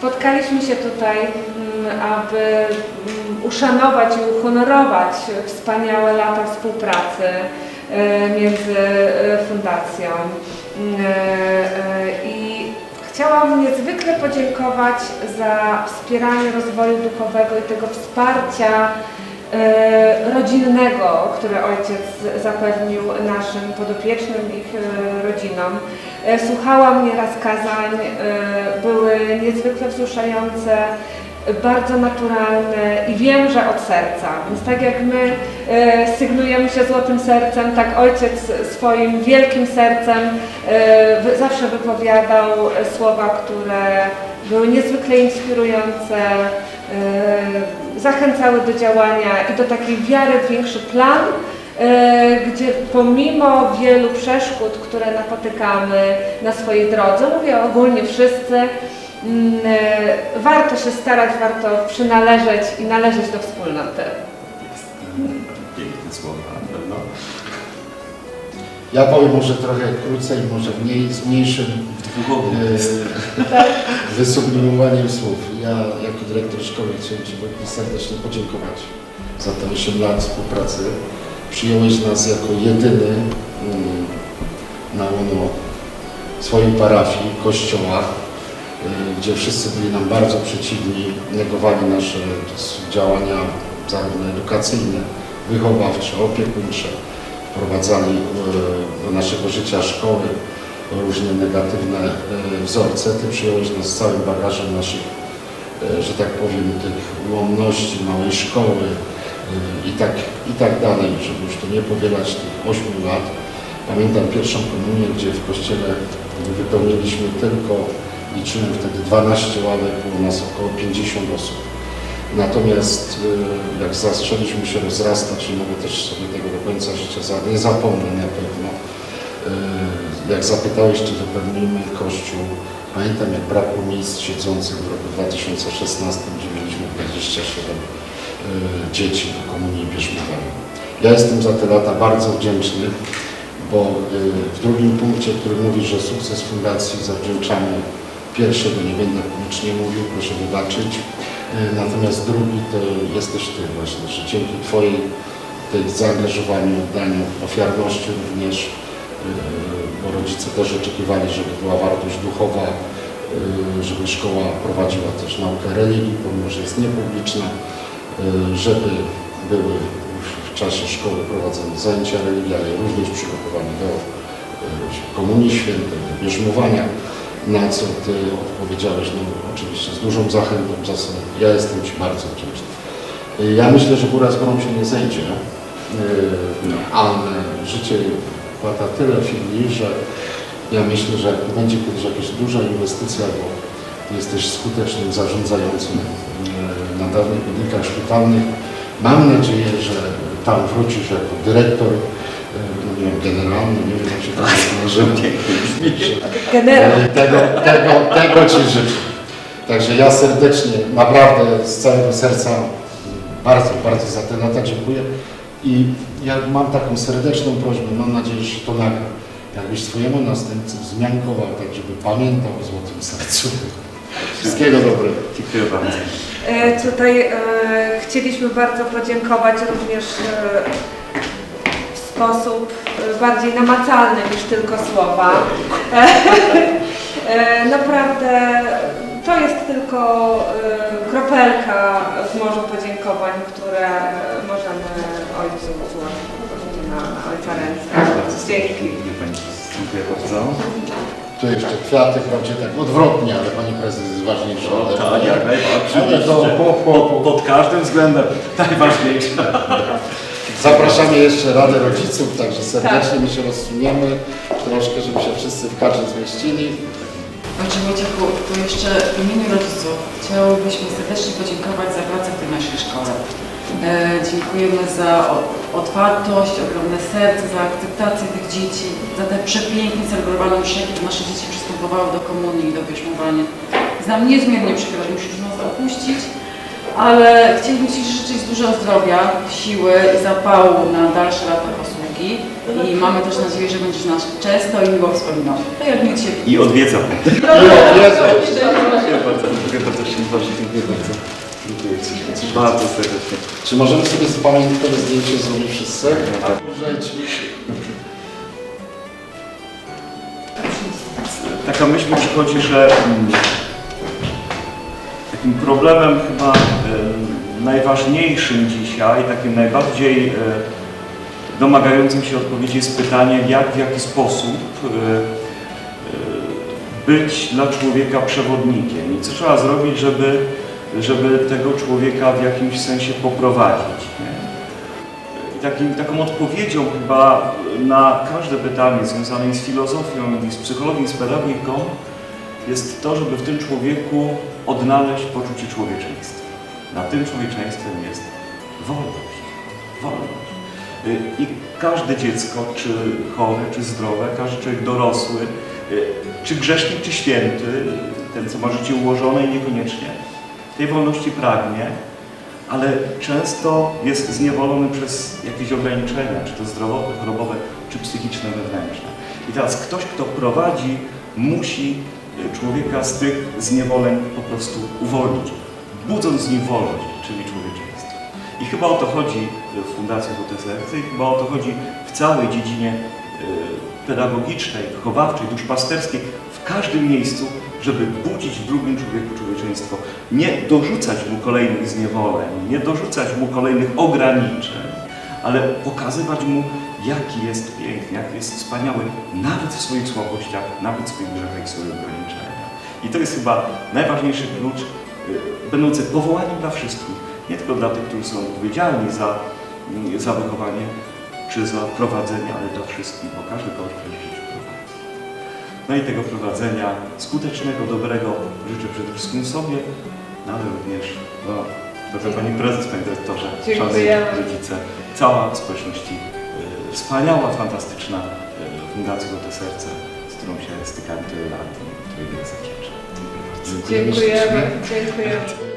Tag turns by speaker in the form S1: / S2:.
S1: Spotkaliśmy się tutaj, mm, aby mm, uszanować i uhonorować wspaniałe lata współpracy e, między e, fundacją. Mm, e, I chciałam niezwykle podziękować za wspieranie rozwoju duchowego i tego wsparcia rodzinnego, które ojciec zapewnił naszym podopiecznym, ich e, rodzinom. E, Słuchałam nieraz kazań, e, były niezwykle wzruszające, e, bardzo naturalne i wiem, że od serca. Więc tak jak my e, sygnujemy się złotym sercem, tak ojciec swoim wielkim sercem e, zawsze wypowiadał e, słowa, które były niezwykle inspirujące, e, zachęcały do działania i do takiej wiary w większy plan, e, gdzie pomimo wielu przeszkód, które napotykamy na swojej drodze, mówię ogólnie wszyscy, mm, e, warto się starać, warto przynależeć i należeć do wspólnoty.
S2: Piękne słowa na pewno.
S3: Ja powiem może trochę krócej, może mniej, z mniejszym e, wysublimowaniem słów. Ja jako dyrektor szkoły chciałem Ci serdecznie podziękować za te 8 lat współpracy. Przyjąłeś nas jako jedyny mm, na łono swojej parafii, kościoła, y, gdzie wszyscy byli nam bardzo przeciwni, negowali nasze działania zarówno edukacyjne, wychowawcze, opiekuńcze, wprowadzali y, do naszego życia szkoły różne negatywne y, wzorce. Ty przyjąłeś nas z całym bagażem naszych, y, że tak powiem, tych ułomności małej szkoły i tak, i tak dalej, żeby już to nie powielać tych 8 lat. Pamiętam pierwszą komunię, gdzie w kościele wypełniliśmy tylko, liczyłem wtedy 12 ławek, było nas około 50 osób. Natomiast y, jak zaczęliśmy się rozrastać i mogę też sobie tego do końca życia za, nie zapomnę na pewno, y, jak zapytałeś, czy wypełnimy kościół, pamiętam jak brakło miejsc siedzących w roku 2016, gdzie mieliśmy 27 y, dzieci do komunii bierzmowej. Ja jestem za te lata bardzo wdzięczny, bo w drugim punkcie, który mówi, że sukces fundacji zawdzięczamy pierwszego, nie będę publicznie mówił, proszę wybaczyć, natomiast drugi to jesteś Ty właśnie, że dzięki Twojej tej zaangażowaniu, oddaniu, ofiarności również, y, bo rodzice też oczekiwali, żeby była wartość duchowa, y, żeby szkoła prowadziła też naukę religii, pomimo że jest niepubliczna, żeby były w czasie szkoły prowadzone zajęcia religii, ale również przygotowane do Komunii Świętej, do bierzmowania, na co Ty odpowiedziałeś, no oczywiście z dużą zachętą, za co ja jestem Ci bardzo wdzięczny. Ja myślę, że góra z górą się nie zejdzie, y, ale życie płata tyle chwili, że ja myślę, że jak będzie kiedyś jakaś duża inwestycja, bo jesteś skutecznym zarządzającym y, na dawnych budynkach szpitalnych, mam nadzieję, że tam wrócisz jako dyrektor, no nie wiem, generalny, nie wiem jak się to nazywa.
S1: Generał.
S3: Tego, tego, tego Ci życzę. Także ja serdecznie, naprawdę z całego serca bardzo, bardzo za te lata dziękuję. I ja mam taką serdeczną prośbę, mam nadzieję, że to nagra. Jakbyś swojemu następcy wzmiankował, tak żeby pamiętał o złotym sercu. Wszystkiego dobrego.
S2: Dziękuję bardzo.
S1: E, Tutaj e, chcieliśmy bardzo podziękować również e, sposób e, bardziej namacalny niż tylko słowa. E, e, Naprawdę to jest tylko kropelka w morzu podziękowań, które możemy Ojcu złożyć na, na Ojca ręce. Dzięki.
S2: Dziękuję bardzo.
S3: Tu jeszcze kwiaty, wprawdzie tak odwrotnie, ale Pani Prezes jest ważniejsza. ale-
S2: Tak, jak najbardziej.
S3: Po, po, po,
S2: Pod, pod każdym względem najważniejsze.
S3: Zapraszamy jeszcze Radę Rodziców, także serdecznie my się rozsuniemy troszkę, żeby się wszyscy w kadrze zmieścili.
S4: Ojcze Wojciechu, tu jeszcze w imieniu rodziców chciałybyśmy serdecznie podziękować za pracę w tej naszej szkole. E, dziękujemy za otwartość, ogromne serce, za akceptację tych dzieci, za te przepięknie celebrowane msze, kiedy nasze dzieci przystępowały do komunii i do bierzmowania. Jest nam niezmiernie przykro, że musisz nas opuścić, ale chcielibyśmy Ci życzyć dużo zdrowia, siły i zapału na dalsze lata posługi. i mamy też nadzieję, że będziesz nas często i miło wspominał. To jak nic się
S2: I odwiedza mnie.
S3: Jezu.
S2: Dziękuję bardzo, dziękuję bardzo, bardzo dziękuję bardzo. Dziękuję Ci bardzo serdecznie.
S3: Czy możemy sobie z pamiątkowe zdjęcie zrobić wszyscy? Możecie.
S2: Taka myśl mi przychodzi, że mm, problemem chyba najważniejszym dzisiaj, takim najbardziej e, domagającym się odpowiedzi jest pytanie, jak, w jaki sposób e, e, być dla człowieka przewodnikiem i co trzeba zrobić, żeby, żeby tego człowieka w jakimś sensie poprowadzić. Takim, taką odpowiedzią chyba na każde pytanie związane z filozofią, z psychologią, z pedagogiką jest to, żeby w tym człowieku odnaleźć poczucie człowieczeństwa. Na tym człowieczeństwem jest wolność. Wolność. Y, I każde dziecko, czy chore, czy zdrowe, każdy człowiek dorosły, y, czy grzesznik, czy święty, ten, co ma życie ułożone i niekoniecznie, tej wolności pragnie, ale często jest zniewolony przez jakieś ograniczenia, czy to zdrowotne, chorobowe, czy psychiczne, wewnętrzne. I teraz ktoś, kto prowadzi, musi człowieka z tych zniewoleń po prostu uwolnić, budząc z nim wolność, czyli człowieczeństwo. I chyba o to chodzi w Fundacji Złote Serce i chyba o to chodzi w całej dziedzinie y, pedagogicznej, wychowawczej, duszpasterskiej, w każdym miejscu, żeby budzić w drugim człowieku człowieczeństwo, nie dorzucać mu kolejnych zniewoleń, nie dorzucać mu kolejnych ograniczeń, ale pokazywać mu, jaki jest piękny, jaki jest wspaniały, nawet w swoich słabościach, nawet w swoich grzechach i swoich ograniczeniach. I to jest chyba najważniejszy klucz, y, będący powołaniem dla wszystkich, nie tylko dla tych, którzy są odpowiedzialni za, y, za wychowanie czy za prowadzenie, ale dla wszystkich, bo każdy kogoś w życiu prowadzi. No i tego prowadzenia skutecznego, dobrego życzę przede wszystkim sobie, no ale również no, droga Pani Prezes, Panie Dyrektorze, szanowni rodzice, cała społeczności wspaniała, fantastyczna y, Fundacja Złote Serce, z którą się stykamy tyle lat i której. Dziękuję bardzo.
S1: Dziękujemy. Dziękujemy.